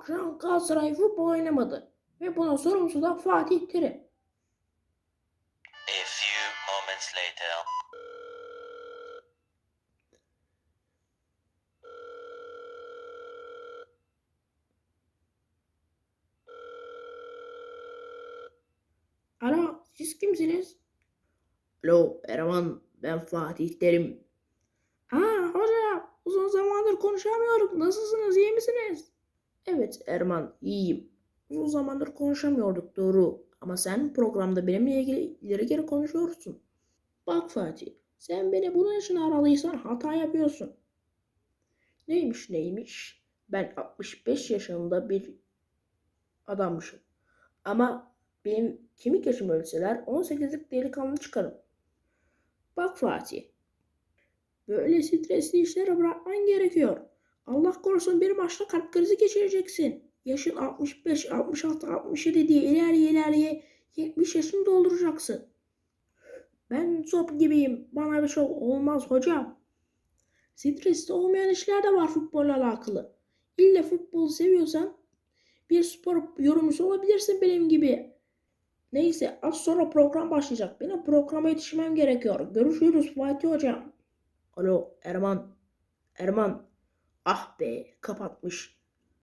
akşam Galatasaray futbol oynamadı. Ve bunun sorumlusu da Fatih Terim. A few moments later. Alo siz kimsiniz? Alo Erman ben Fatih Terim. Aa hocam uzun zamandır konuşamıyorduk. Nasılsınız iyi misiniz? Evet Erman iyiyim. Uzun zamandır konuşamıyorduk doğru. Ama sen programda benimle ilgili ileri geri konuşuyorsun. Bak Fatih sen beni bunun için aralıysan hata yapıyorsun. Neymiş neymiş? Ben 65 yaşında bir adammışım. Ama benim kemik yaşım ölseler 18'lik delikanlı çıkarım. Bak Fatih. Böyle stresli işleri bırakman gerekiyor. Allah korusun bir maçta kalp krizi geçireceksin. Yaşın 65, 66, 67 diye ilerleye ilerleye 70 yaşını dolduracaksın. Ben top gibiyim. Bana bir şey olmaz hocam. Stresli olmayan işler de var futbolla alakalı. İlle futbolu seviyorsan bir spor yorumcusu olabilirsin benim gibi. Neyse az sonra program başlayacak. Benim programa yetişmem gerekiyor. Görüşürüz Fatih Hocam. Alo Erman. Erman. Ah be kapatmış.